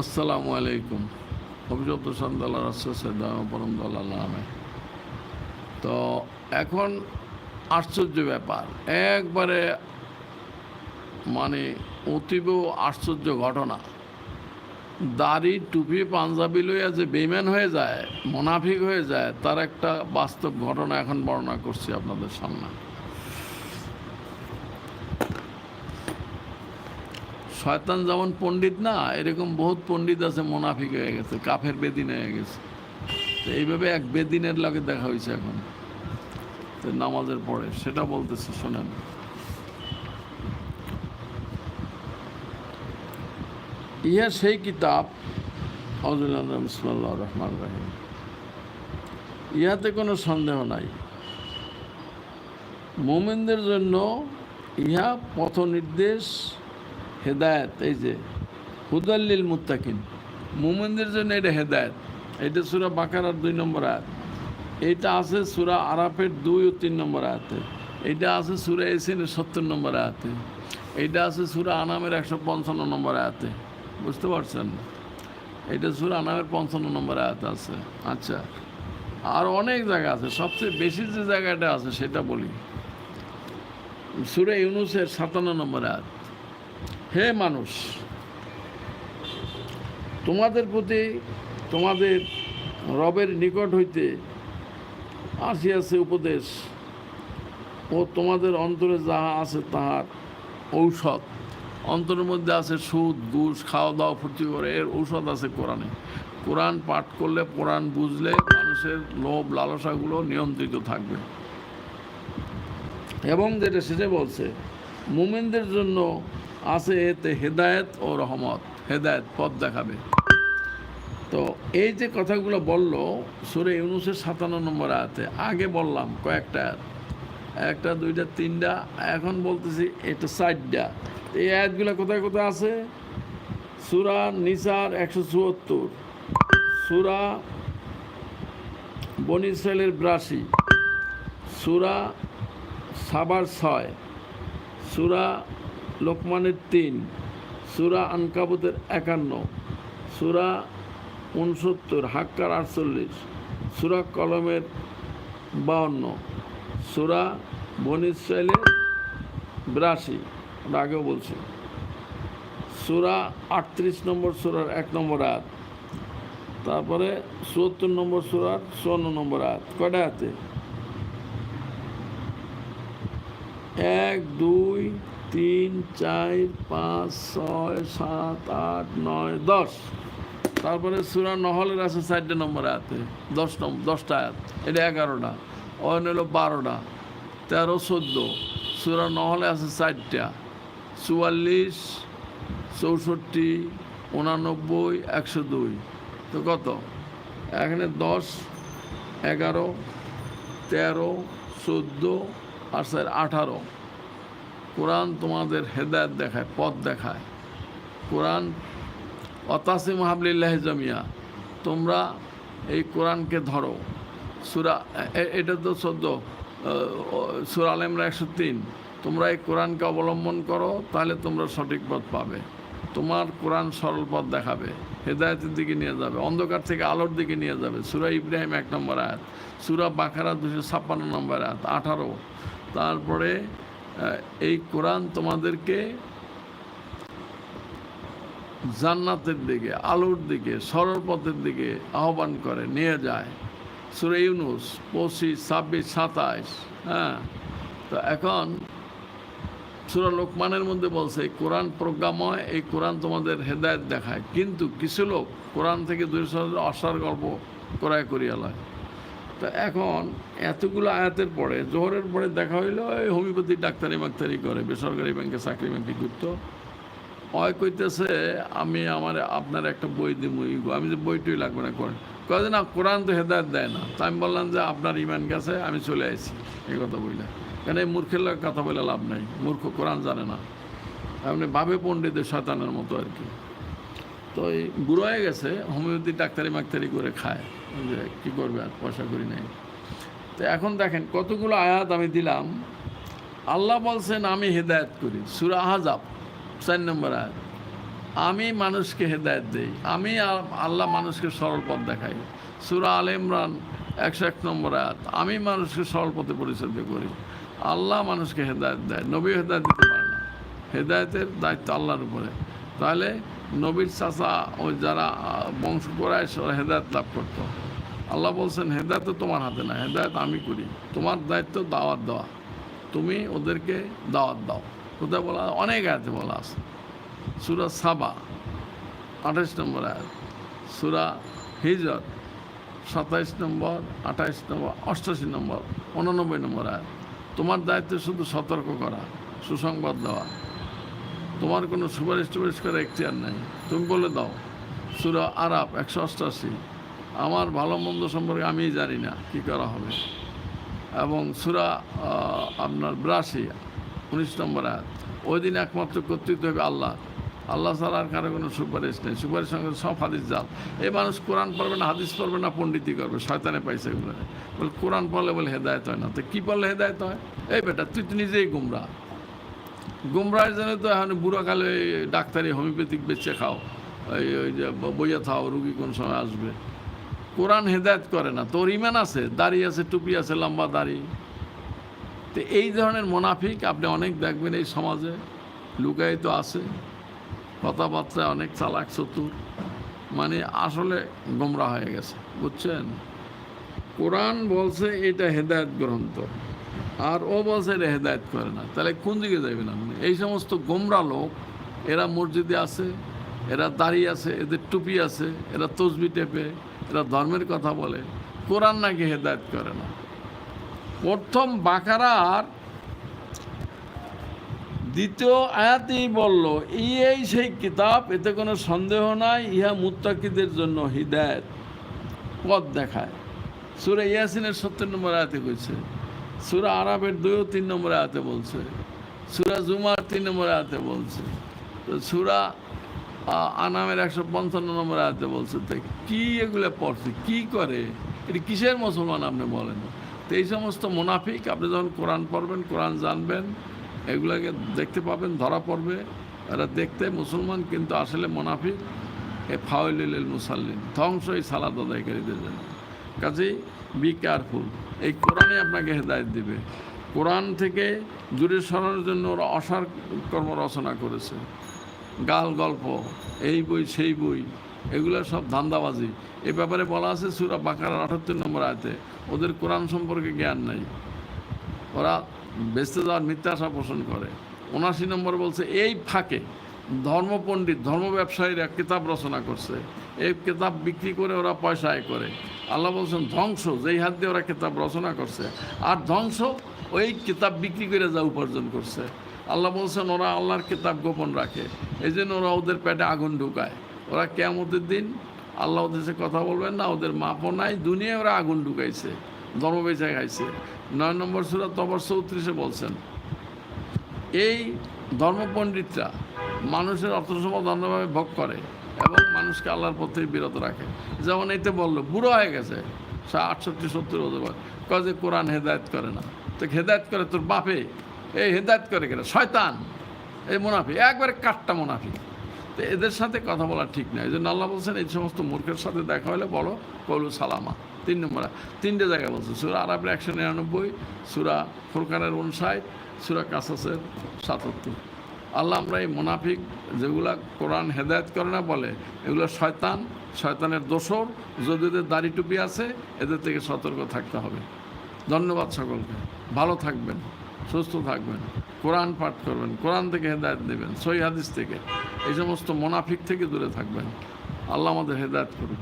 আসসালামু আলাইকুম। অভিযুক্ত সন্দাল্লা রাসদাম পরম তো এখন আশ্চর্য ব্যাপার। একবারে মানে অতীব আশ্চর্য ঘটনা। দাড়ি, টুপি, পাঞ্জাবি লইয়া যে বেইমান হয়ে যায়, মোনাফিক হয়ে যায়, তার একটা বাস্তব ঘটনা এখন বর্ণনা করছি আপনাদের সামনে। শয়তান যেমন পণ্ডিত না, এরকম বহুত পণ্ডিত আছে, মোনাফিক হয়ে গেছে, কাফের বেদিন হয়ে গেছে। তো এইভাবে এক বেদিনের লাগে দেখা হয়েছে এখন। নামাজের পরে, সেটা বলতেছে, শোনেন। ইহা সেই কিতাব বিসমুল্লাহ রহমান রাহিম। ইহাতে কোনো সন্দেহ নাই। মোমেনদের জন্য ইহা পথ নির্দেশ হেদায়ত, এই যে হুদাল্লিল মুত্তাকিন। মোমেনদের জন্য এটা হেদায়ত। এটা সুরা বাকারার দুই নম্বর আয়াত। এইটা আছে সুরা আরাফের দুই ও তিন নম্বর আয়াতে। এইটা আছে সুরা এসিনের সত্তর নম্বর আয়াতে। এইটা আছে সুরা আনামের একশো পঞ্চান্ন নম্বর আয়াতে। বুঝতে পারছেন? এটা সুরা আনামের পঞ্চান্ন নম্বর আয়াত আছে। আচ্ছা। আর অনেক জায়গা আছে। সবচেয়ে বেশি যে জায়গাটা আছে সেটা বলি। সুরে ইউনুসের সাতান্ন নম্বর আয়াত। হে মানুষ, তোমাদের প্রতি তোমাদের রবের নিকট হইতে আসিয়াছে উপদেশ ও তোমাদের অন্তরে যাহা আছে তাহার ঔষধ। অন্তরের মধ্যে আছে সুদ, ঘুষ খাওয়া দাওয়া ফুর্তি করে, এর ঔষধ আছে কোরআনে। কোরআন পাঠ করলে, কোরআন বুঝলে মানুষের লোভ, লালসাগুলো নিয়ন্ত্রিত থাকবে। এবং যেটা সেটা বলছে, মুমিনদের জন্য আছে এতে হেদায়েত ও রহমত, হেদায়েত পথ দেখাবে। তো এই যে কথাগুলো বলল, সুরে ইউনুসের সাতান্ন নম্বর আয়াতে, আগে বললাম কয়েকটা, একটা, দুইটা, তিনটা, এখন বলতেছি এটা চারটা। এই আয়াতগুলো কোথায় কোথায় আছে? সুরা নিসার একশো চুয়াত্তর, সুরা বনি ইসরায়েলের ব্রাশি, সুরা সাবার ছয়, সুরা লোকমানের তিন, সুরা আনকাবুতের একান্ন, সুরা উনসত্তর, হাক্কার আটচল্লিশ, সুরা কলমের বাউন্ন, সুরা বনি ইসরায়েলের বিরাশি, আমরা আগেও বলছি। সুরা আটত্রিশ নম্বর সুরার এক নম্বর আয়াত, তারপরে চুয়াত্তর নম্বর সুরার চুয়ান্ন নম্বর আয়াত, কয়টা হাতে এক, দুই তিন, চার, পাঁচ, ছয়, সাত, আট, নয়, দশ। তারপরে সুরা নহলের আছে চারটে নম্বর আয়াতে। দশ নম্বর দশটা আয়াত। এটা এগারোটা। অন্য হলো বারোটা। তেরো, চোদ্দ। সুরা নহলে আছে চারটা। চুয়াল্লিশ, চৌষট্টি, উনানব্বই, একশো দুই। তো কত? এখানে দশ, এগারো, তেরো, চোদ্দ আর স্যার আঠারো। কোরআন তোমাদের হেদায়ত দেখায়, পথ দেখায়। কোরআন, অতাসিম হাবলিল্লাহ জামিয়া, তোমরা এই কোরআনকে ধরো। সুরা এটা তো সদ্য সুরা আলেমরা একশো তিন। তোমরা এই কোরআনকে অবলম্বন করো, তাহলে তোমরা সঠিক পথ পাবে। তোমার কোরআন সরল পথ দেখাবে, হেদায়তের দিকে নিয়ে যাবে, অন্ধকার থেকে আলোর দিকে নিয়ে যাবে। সুরা ইব্রাহিম এক নম্বর আয়াত, সুরা বাখারা দুশো ছাপ্পান্ন নম্বর আয়াত, আঠারো। তারপরে এই কোরআন তোমাদেরকে জান্নাতের দিকে, আলোর দিকে, সরল পথের দিকে আহ্বান করে, নিয়ে যায়। সুরে ইউনুস পঁচিশ, ছাব্বিশ, সাতাইশ হ্যাঁ? তো এখন সুরা লোকমানের মধ্যে বলছে কোরআন প্রজ্ঞাময়, এই কোরআন তোমাদের হেদায়ত দেখায়। কিন্তু কিছু লোক কোরআন থেকে দুই অসার গল্প করায় করিয়া লয়। তো এখন এতগুলো আয়াতের পরে, জোহরের পরে দেখা হইল, এই হোমিওপ্যাথি ডাক্তারি মাক্তারি করে, বেসরকারি ব্যাংকে চাকরি বাকরি করতো। অয় কইতেছে, আমি আমার, আপনার একটা বই দিব আমি যে বইটই লাগবে না করে কয়ে না, কোরআন তো হেদায়ত দেয় না। তা আমি বললাম যে, আপনার ইমান গেছে, আমি চলে আসি এই কথা বললে কেন এই মূর্খের লোক কথা বলে লাভ নাই, মূর্খ কোরআন জানে না। আপনি ভাবে পণ্ডিতের শয়তানের মতো আর কি। তো এই বুড়ো হয়ে গেছে হোমিওপ্যাথি ডাক্তারি মাক্তারি করে খায়। ওই যে কী করবে আর পয়সা করি নাই। তো এখন দেখেন কতগুলো আয়াত আমি দিলাম। আল্লাহ বলছেন, আমি হেদায়ত করি। সুরা আহাজাব, চার নম্বর আয়াত। আমি মানুষকে হেদায়ত দেই। আমি আল্লাহ মানুষকে সরল পথ দেখাই। সুরা আল ইমরান, একশো এক নম্বর আয়াত। আমি মানুষকে সরল পথে পরিচালিত করি। আল্লাহ মানুষকে হেদায়ত দেয়। নবী হেদায়ত দিতে পারে না। হেদায়তের দায়িত্ব আল্লাহর উপরে। তাহলে নবীর চাচা ও যারা বংশ করায় হেদায়ত লাভ করতো। আল্লাহ বলছেন, হেদায়ত তোমার হাতে না হেদায়ত আমি করি। তোমার দায়িত্ব দাওয়াত দেওয়া। তুমি ওদেরকে দাওয়াত দাও। কোথায় বলা, অনেক আয়াতে বলা আছে। সুরা সাবা আঠাইশ নম্বর আয়াত। সুরা হিজর সাতাইশ নম্বর, আঠাইশ নম্বর, অষ্টাশি নম্বর, উননব্বই নম্বর আয়াত। তোমার দায়িত্ব শুধু সতর্ক করা, সুসংবাদ দেওয়া। তোমার কোনো সুপারিশ টুপারিশ করার এখতিয়ার নাই। তুমি বলে দাও, সুরা আরাপ একশো অষ্টাশি। আমার ভালো মন্দ সম্পর্কে আমি জানি না কি করা হবে। এবং সুরা আপনার বিরাশি, উনিশ নম্বর আয়াত। ওই দিন একমাত্র কর্তৃত্ব হবে আল্লাহ। আল্লাহ ছাড়া আর কারও কোনো সুপারিশ নেই। সুপারিশ সঙ্গে সব হাদিস জাল। এই মানুষ কোরআন পড়বে না, হাদিস পড়বে না পণ্ডিতি করবে, শয়তানে পাইছে এগুলো। বলে, কোরআন পড়লে বলে হেদায়ত হয় না। তো কী পড়লে হেদায়ত হয়? এই বেটা, তুই তো নিজেই গুমরা। গুমরার জন্য তো এখন বুড়াকালে ডাক্তারি, হোমিওপ্যাথিক বেচে খাও। ওই ওই যে বইয়া থাও, রুগী কোন সময় আসবে। কোরআন হেদায়ত করে না। তোর ইমান আছে, দাড়ি আছে, টুপি আছে, লম্বা দাড়ি। তো এই ধরনের মোনাফিক আপনি অনেক দেখবেন এই সমাজে। লুকাই তো আছে। কথাবার্তায় অনেক চালাক, চতুর। মানে আসলে গোমরা হয়ে গেছে। বুঝছেন? কোরআন বলছে এটা হেদায়ত গ্রন্থ। আর ও বলছে এটা হেদায়ত করে না। তাহলে কোন দিকে যাবেন আপনি এই সমস্ত গোমরা লোক, এরা মসজিদে আছে, এরা দাঁড়িয়ে আছে, এদের টুপি আছে, এরা তসবি টেপে, এরা ধর্মের কথা বলে। কোরআন নাকি হেদায়ত করে না। প্রথম বাকারার দ্বিতীয় আয়াতেই বলল এই এই সেই কিতাব, এতে কোনো সন্দেহ নাই, ইহা মুত্তাকিদের জন্য হিদায়ত। পথ দেখায়। সুরে ইয়াসিনের সত্তর নম্বর আয়াতে কইছে সুরা আরবের দুই তিন নম্বরে আয়াতে বলছে, সুরা জুমার তিন নম্বরে আয়াতে বলছে, তো সুরা আনামের একশো পঞ্চান্ন নম্বরে আয়াতে বলছে, তো কি এগুলো পড়ছে, কি করে? এটি কিসের মুসলমান আপনি বলেন? তো এই সমস্ত মুনাফিক, আপনি যখন কোরআন পড়বেন, কোরআন জানবেন, এগুলোকে দেখতে পাবেন, ধরা পড়বে। এরা দেখতে মুসলমান, কিন্তু আসলে মোনাফিক, এ ফাউলিল মুসাল্লিন, ধ্বংস এই সালাদ আদায়কারীদের জন্য। কাজেই বি কেয়ারফুল এই কোরআনই আপনাকে হেদায়ত দিবে। কোরআন থেকে দূরে সরানোর জন্য ওরা অসার কর্ম রচনা করেছে। গাল গল্প, এই বই, সেই বই, এগুলো সব ধান্দাবাজি। এ ব্যাপারে বলা আছে সুরা বাকার আঠাত্তর নম্বর আয়তে, ওদের কোরআন সম্পর্কে জ্ঞান নেই। ওরা বেঁচতে যাওয়ার মিথ্যাশা পোষণ করে। উনাশি নম্বর বলছে, এই ফাঁকে ধর্মপণ্ডিত, ধর্ম ব্যবসায়ীরা কিতাব রচনা করছে। এই কিতাব বিক্রি করে ওরা পয়সা আয় করে। আল্লাহ বলছেন, ধ্বংস, যেই হাত দিয়ে ওরা কিতাব রচনা করছে। আর ধ্বংস, ওই কিতাব বিক্রি করে যা উপার্জন করছে। আল্লাহ বলছেন, ওরা আল্লাহর কিতাব গোপন রাখে। এই জন্য ওরা ওদের পেটে আগুন ঢুকায়। ওরা কেমতের দিন আল্লাহ ওদের সাথে কথা বলবেন না, ওদের মাপও নাই, দুনিয়ায় ওরা আগুন ঢুকাইছে, ধর্ম বেচা খাইছে। নয় নম্বর সুরা তবর চৌত্রিশে বলছেন এই ধর্মপণ্ডিতরা মানুষের অর্থসম ধর্মভাবে ভোগ করে এবং মানুষকে আল্লাহর পথে বিরত রাখে। যেমন এতে বলল, বুড়ো হয়ে গেছে, সে আটষট্টি, সত্তর পারে কয় যে কোরআন হেদায়ত করে না। তো হেদায়ত করে তোর বাপে, এই হেদায়ত করে কেন? শয়তান, এই মুনাফি একবারে কাঠটা মুনাফি তো এদের সাথে কথা বলা ঠিক নয় এই জন্য আল্লাহ বলছেন, এই সমস্ত মূর্খের সাথে দেখা হলে বলো, কলু সালামা। তিন নম্বর, তিনটে জায়গায় বলছে, সুরা আরবের একশো নিরানব্বই, সুরা ফুরকানের উনষাট, সুরা কাসাসের সাতাত্তর। আল্লাহ আমরা এই মোনাফিক যেগুলা কোরআন হেদায়ত করে না বলে, এগুলো শয়তান, শয়তানের দোসর যদি এদের দাড়ি টুপি আছে, এদের থেকে সতর্ক থাকতে হবে। ধন্যবাদ সকলকে। ভালো থাকবেন। সুস্থ থাকবেন, কোরআন পাঠ করবেন, কোরআন থেকে হেদায়ত দেবেন সই হাদিস থেকে। এই সমস্ত মোনাফিক থেকে দূরে থাকবেন। আল্লাহ আমাদের হেদায়ত করুন